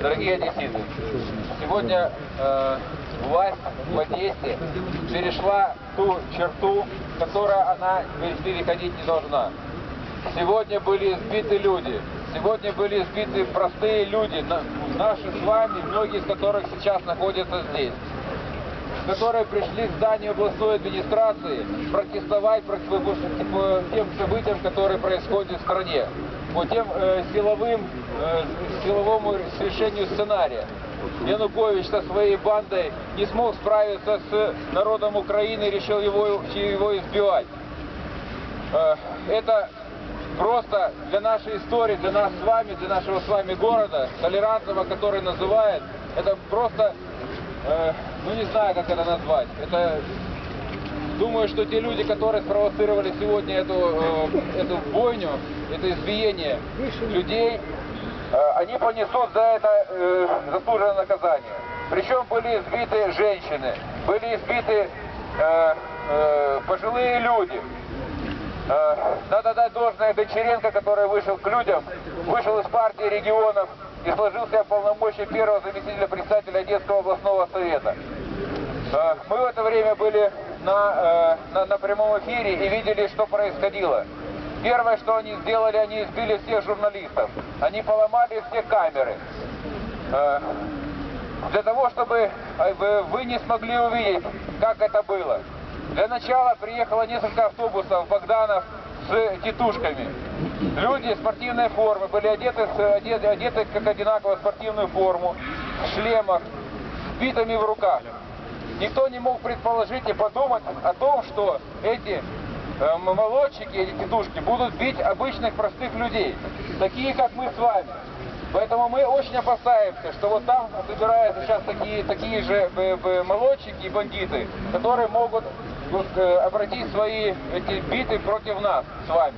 Дорогие одесситы, сегодня э, власть в Одессе перешла ту черту, которую она переходить не должна. Сегодня были избиты люди, сегодня были избиты простые люди, на- наши с вами, многие из которых сейчас находятся здесь которые пришли к зданию областной администрации протестовать по тем событиям, которые происходят в стране, по тем э, силовым, э, силовому решению сценария. Янукович со своей бандой не смог справиться с народом Украины и решил его, его избивать. Э, Это просто для нашей истории, для нас с вами, для нашего с вами города, толерантного, который называет, это просто, э, ну не знаю, как это назвать. Это, думаю, что те люди, которые спровоцировали сегодня эту, э, эту бойню, это избиение людей, э, они понесут за это э, заслуженное наказание. Причем были избиты женщины, были избиты э, э, пожилые люди. Э, Надо дать должное Гончаренко, который вышел к людям, вышел из партии регионов и сложил себя в полномочия первого заместителя председателя Одесского областного совета. Э, Мы в это время были на, э, на, на прямом эфире и видели, что происходило. Первое, что они сделали, они избили всех журналистов. Они поломали все камеры. Э, Для того, чтобы э, вы- не смогли увидеть, как это было. Для начала приехало несколько автобусов Богданов с тетушками. Люди спортивной форме были одеты, одеты, одеты как одинаково в спортивную форму, в шлемах, с битами в руках. Никто не мог предположить и подумать о том, что эти э, молодчики, эти тетушки будут бить обычных простых людей, такие как мы с вами. Поэтому мы очень опасаемся, что вот там собираются сейчас такие, такие же б- молодчики и бандиты, которые могут э, обратить свои эти биты против нас с вами.